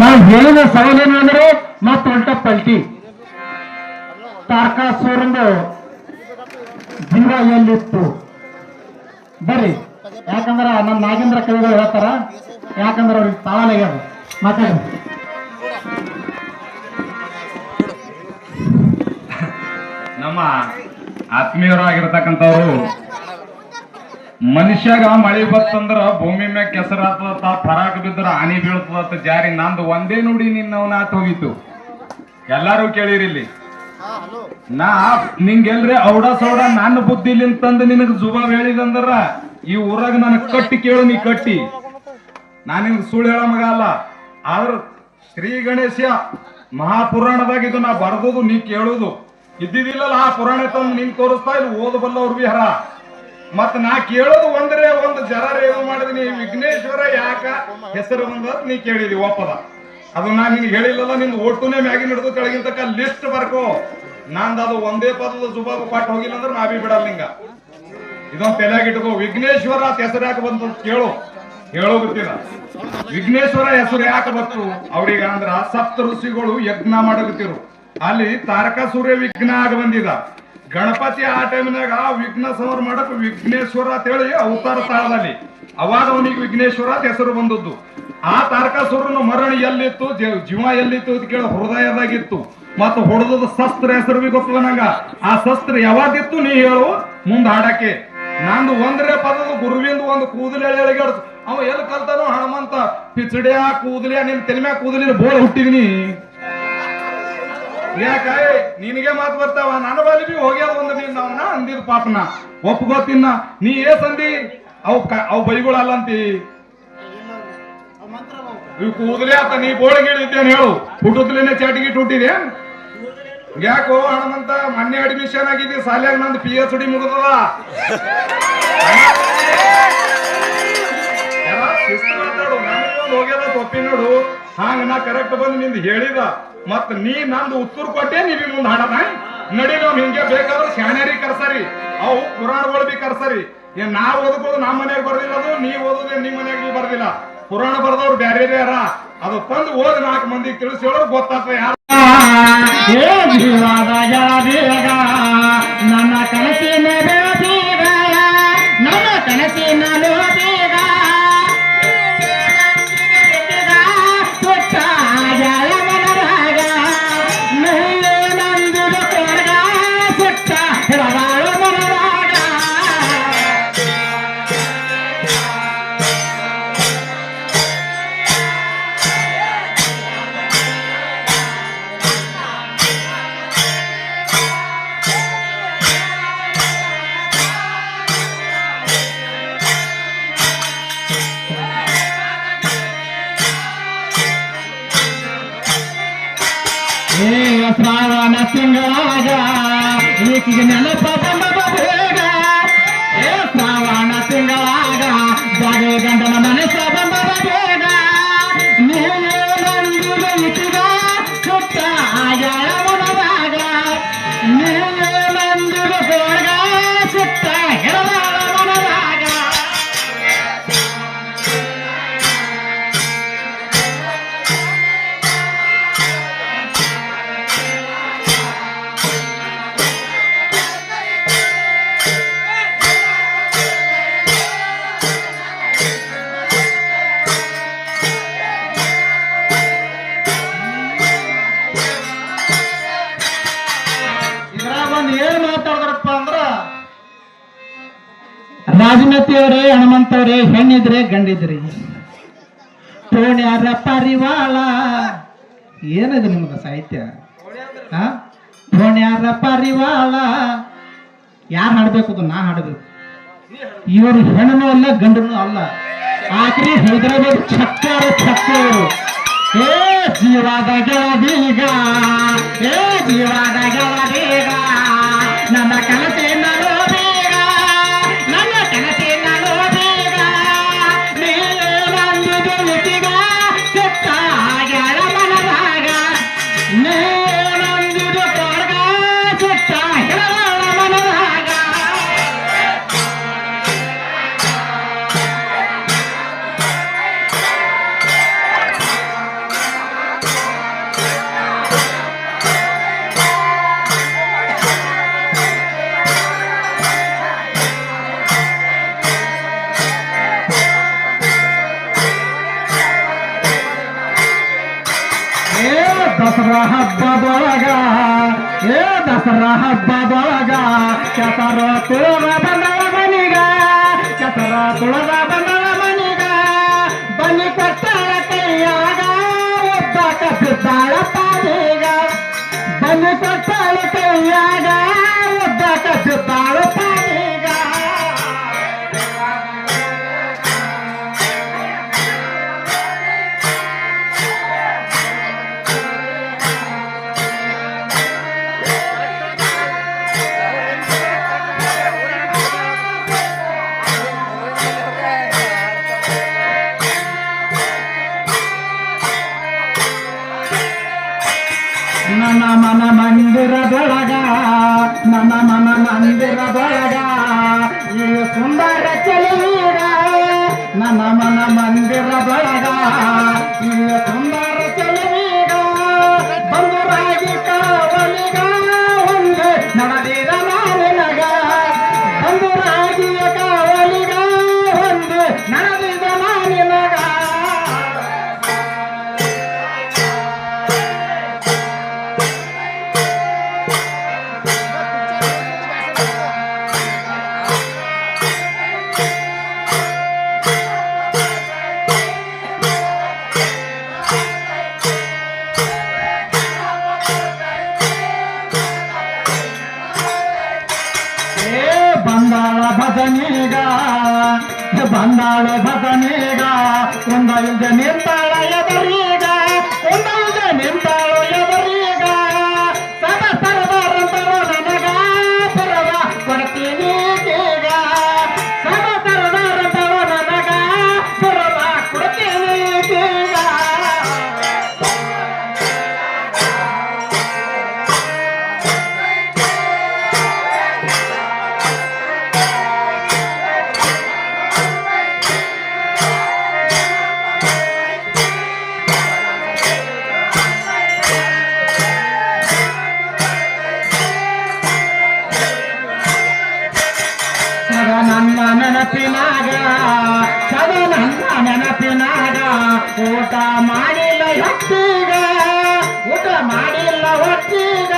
ನಾವು ಹೇಳಿದ ಸವಾಲೇನು ಅಂದ್ರೆ ಮತ್ತ ಉಲ್ಟ ಪಲ್ಟಿ. ತಾರಕಾಸುರಂದು ಜೀವ ಎಲ್ಲಿತ್ತು ಬರ್ರಿ ಯಾಕಂದ್ರ ನಮ್ಮ ನಾಗೇಂದ್ರ ಕವಿಗಳು ಹೇಳ್ತಾರ, ಯಾಕಂದ್ರ ಅವ್ರಿಗೆ ತಾಳಲಾಗ್ಯದ ಮಾತಾಡಿ. ನಮ್ಮ ಆತ್ಮೀಯರಾಗಿರ್ತಕ್ಕಂಥವ್ರು ಮನುಷ್ಯಾಗ ಮಳೆ ಬತ್ತಂದ್ರ ಭೂಮಿ ಮ್ಯಾಗ ಕೆಸರಾತ ಫರಾಕ್ ಬಿದ್ರ ಹಾನಿ ಬೀಳ್ತದ ಜಾರಿ. ನಂದು ಒಂದೇ ನುಡಿ ನಿನ್ನವನ ಆತ್ ಹೋಗಿತ್ತು. ಎಲ್ಲಾರು ಕೇಳಿರಿಲ್ಲಿ ನಾ ನಿಂಗೆಲ್ರಿ ಔಡ ಸೌಡ ನನ್ನ ಬುದ್ಧಿಲಿಂತಂದು ನಿನಗ ಜುಬಾಬ್ ಹೇಳಿದಂದ್ರ ಈ ಊರಾಗ ನನಗ್ ಕಟ್ಟಿ ಕೇಳು ನೀ ಕಟ್ಟಿ. ನಾನು ನಿಮ್ಗೆ ಸುಳ್ಳು ಹೇಳ ಮಗ ಅಲ್ಲ. ಆದ್ರ ಶ್ರೀ ಗಣೇಶ ಮಹಾಪುರಾಣದಾಗ ಇದು ನಾ ಬರ್ದದು ನೀ ಕೇಳುದು. ಇದ್ದಿದಿಲ್ಲಲ್ಲ ಆ ಪುರಾಣ ತಂದು ನಿನ್ ತೋರಿಸ್ತಾ ಇಲ್ಲಿ ಓದಬಲ್ಲವ್ರು ಬಿ ಹರ. ಮತ್ ನಾ ಕೇಳೋದು ಒಂದ್ರೆ ಒಂದು ಜರ ಏನು ಮಾಡಿದೀನಿ. ವಿಘ್ನೇಶ್ವರ ಯಾಕ? ಹೆಸರು ಬಂದದ್ ನೀ ಕೇಳಿದಿ, ಒಪ್ಪದ. ಅದು ನಾ ನಿನ್ಗೆ ಹೇಳಿಲ್ಲಲ್ಲ, ನಿನ್ ಒಟ್ಟುನೇ ಮ್ಯಾಗಿನ ಹಿಡಿದು ಕೆಳಗಿಂತಕ್ಕ ಲಿಸ್ಟ್ ಬರ್ಕೋ. ನಂದ ಅದು ಒಂದೇ ಪದದ ಜುಬಾಬು ಕೊಟ್ಟು ಹೋಗಿಲ್ಲ ಅಂದ್ರೆ ನಾ ಬಿ ಬಿಡಲ್ಲ ನಿಂಗ. ಇದೊಂದ್ ತಲೆಯಾಗ ಇಟ್ಕೋ. ವಿಘ್ನೇಶ್ವರ ಹೆಸರು ಯಾಕೆ ಬಂತು ಕೇಳು. ಹೇಳೋ ಗೊತ್ತಿಲ್ಲ. ವಿಘ್ನೇಶ್ವರ ಹೆಸರು ಯಾಕೆ ಬಂತು? ಅವ್ರಿಗ ಅಂದ್ರ ಸಪ್ತ ಋಷಿಗಳು ಯಜ್ಞ ಮಾಡಕತ್ತಿರು. ಅಲ್ಲಿ ತಾರಕಾಸೂರ್ಯ ವಿಘ್ನ ಆಗ ಬಂದಿದ. ಗಣಪತಿ ಆ ಟೈಮ್ನಾಗ ವಿಘ್ನ ಸಂಹಾರ ಮಾಡಕ್ ವಿಘ್ನೇಶ್ವರ ಅಂತ ಹೇಳಿ ಅವತಾರ ತಾಳದಲ್ಲಿ ಅವಾಗ ಅವನಿಗೆ ವಿಘ್ನೇಶ್ವರ ಅಂತ ಹೆಸರು ಬಂದದ್ದು. ಆ ತಾರಕಾಸುರನ ಮರಣ ಎಲ್ಲಿತ್ತು? ಜೀವ- ಎಲ್ಲಿತ್ತು ಅಂತ ಕೇಳ ಹೃದಯದಾಗಿತ್ತು. ಮತ್ತು ಹೊಡೆದದ ಶಸ್ತ್ರ ಹೆಸರು ಬಿ ಗೊತ್ತದ ನಂಗ. ಆ ಶಸ್ತ್ರ ಯಾವಾಗಿತ್ತು ನೀ ಹೇಳು ಮುಂದ ಹಾಡಕ್ಕೆ. ನಂದು ಒಂದ್ರೆ ಪದದ ಗುರುವಿಂದ ಒಂದು ಕೂದಲು ಎಳೆಗಾಡ್ತು ಅವ ಎಲ್ಲಿ ಕಲ್ತಾನೋ ಹನುಮಂತ, ಪಿಚಡಿಯ ಕೂದಲಿಯ, ನಿನ್ ತೆಲಿಮ್ಯಾಗ ಕೂದಲಿನ ಬೋಳ ಹುಟ್ಟಿದಿನಿ. ಯಾಕ? ನಿನಗೆ ಮಾತು ಬರ್ತಾವ? ನನ್ನ ಬಲಿ ಬಿ ಹೋಗ್ಯಾದ ಒಂದು ನೀನ್ ಅವನ ಅಂದಿದ್ ಪಾಪನ. ಒಪ್ಕೋತಿನ್ನ ನೀ ಏ ಸಂದಿ ಅವ್ ಅವ್ ಬೈಗಳಲ್ಲ ಅಂತಿ. ಇವ್ ಕೂದಲೇ ಆತ, ನೀ ಬೋಳಿಗೆ ಇಳಿದ್ದೇನೆ ಹೇಳು. ಹುಟ್ಟುತ್ತಲೇನೆ ಚಾಟಿಗೆ ಹುಟ್ಟಿದೆ. ಯಾಕೋ ಹಣಮಂತ ಮೊನ್ನೆ ಅಡ್ಮಿಷನ್ ಆಗಿದ್ದಿ, ಸಾಲ್ಯಾಗ ನಂದು ಪಿ ಎಚ್ ಡಿ ಮುಗಿದದ. ಹೋಗ್ಯದ ತೊಪ್ಪಿ ನೋಡು. ಹಾಂಗ ನಾ ಕರೆಕ್ಟ್ ಬಂದು ನಿಂದು ಹೇಳಿದ. ಮತ್ ನೀ ನಂದು ಉತ್ತರ ಕೊಟ್ಟೆ ನೀ ಮುಂದೆ ಹಾಡದ? ನಡಿ ನಾವ್ ಹಿಂಗೆ ಬೇಕಾದ್ರೆ ಶಾಣ್ಯಾರಿ ಕರ್ಸರಿ, ಅವು ಪುರಾಣಗಳು ಬಿ ಕರ್ಸರಿ. ಏನ್ ನಾ ಓದ್ಬೋದು ನಮ್ಮ ಮನೆಗೆ ಬರ್ದಿಲ್ಲ ಅದು ನೀ ಓದೋದು ನಿಮ್ ಮನೆಗೆ ಬರ್ದಿಲ್ಲ. ಪುರಾಣ ಬರ್ದವ್ರು ಬ್ಯಾರೆ ಯಾರ ಅದು ತಂದು ಓದ್ ನಾಲ್ಕು ಮಂದಿ ತಿಳಿಸಿ ಹೇಳೋರು ಗೊತ್ತಾಗ್ತದೆ ಯಾರು. ನನ್ನ ಕನಸಿನ ಹನುಮಂತವ್ರೆ ಹೆಣ್ಣಿದ್ರೆ ಗಂಡಿದ್ರಿ. ಪೋಣ್ಯಾರ ಪರಿವಾಳ. ಏನಿದೆ ನಿಮ್ದು ಸಾಹಿತ್ಯ? ಹಾ ಪೋಣ್ಯಾರ ಪರಿವಾಳ. ಯಾರು ಹಾಡ್ಬೇಕು ಅದು? ನಾ ಹಾಡಬೇಕು ಇವರು ಹೆಣ್ಣು ಅಲ್ಲ ಗಂಡನು ಅಲ್ಲ. ಆಕ್ರಿ ಹೈದರಾಬಾದ್ ಚಕ್ಕಾರು ಚಕ್ಕರು ಏ, ಜೀವಾದ ಗೆಳದೀಗ ಏ, ಜೀವಾದ ಗೆಳದೀಗ దసరా హబ్బబోగా ఏ దసరా హబ్బబోగా చతర తుళ బందల బనిగా చతర తుళ బందల బనిగా బని కొట్టాల కయ్యాగా ఒబ్బక పిస్తాಳ పాడిగా. బని కొట్టాల కయ్యాగా ఒబ్బక పిస్తాಳ పాడి సుందర చలి నమ మన మందిర బలగా. ಬಂದಾಳ ಭಜನೀಗ ಬಂದಾಳ ಭಜನೀಗ ಒಂದೈದ ನಿಂತಾಳ ಎದರೀಗ ನೆನಪಿನಾಗ ಸದ ನನ್ನ ನೆನಪಿನಾಗ, ಊಟ ಮಾಡಿಲ್ಲ ಹೊತ್ತೀಗ, ಊಟ ಮಾಡಿಲ್ಲ ಹೊತ್ತೀಗ,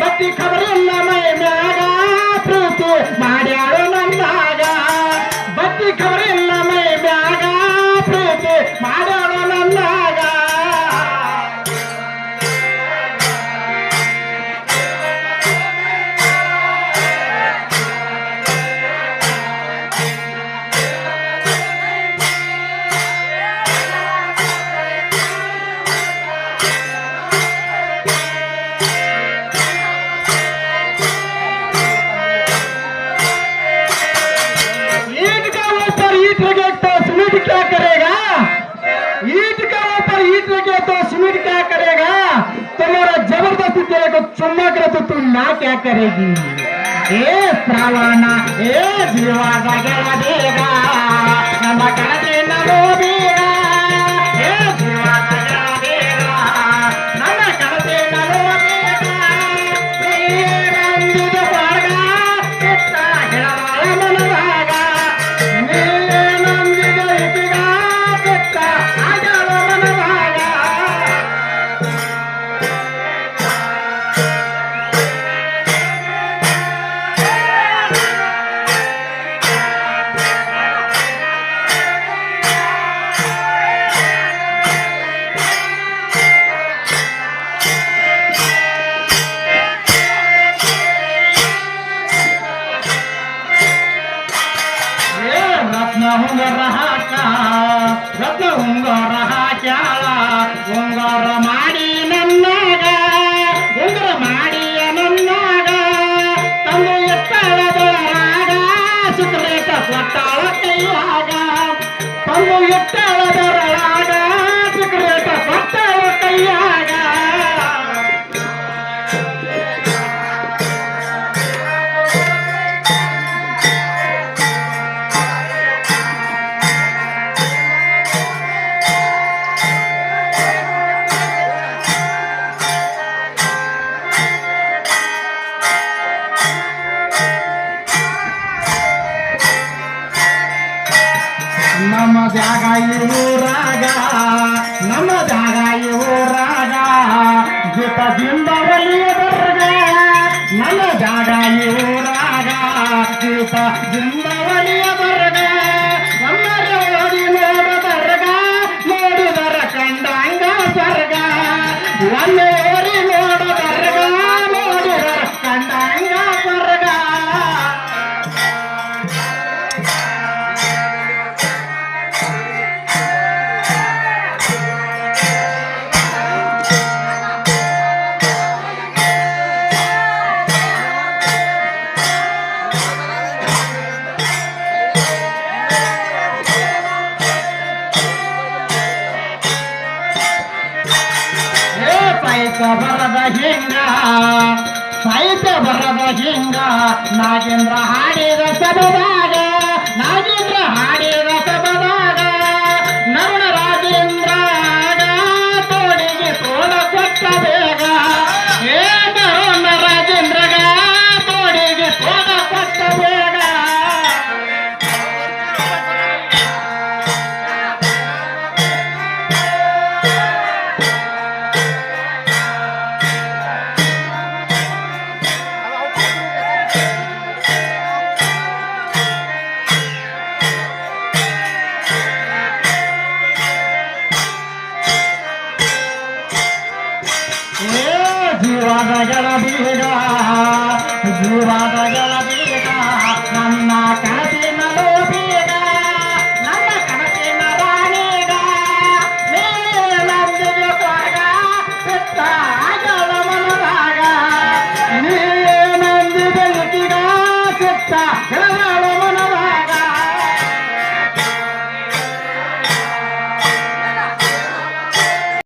ಬತ್ತಿ ಖಬರಿಲ್ಲ ಮೈ ಮ್ಯಾಗ, ಪ್ರೀತಿ ಮಾಡ್ಯಾಳು ईट लगे तो सीमेंट क्या करेगा? ईट का ऊपर ईट लगे तो सीमेंट क्या करेगा? तुम्हारा ज़बरदस्ती तेरे को चुम्मा करे तो तू ना क्या करेगी? ए श्रावणा ए जीवा देगा, नमक देना tá dando ನಾಗೇಂದ್ರ ಹಾಡಿದ ಸಬದಾಗ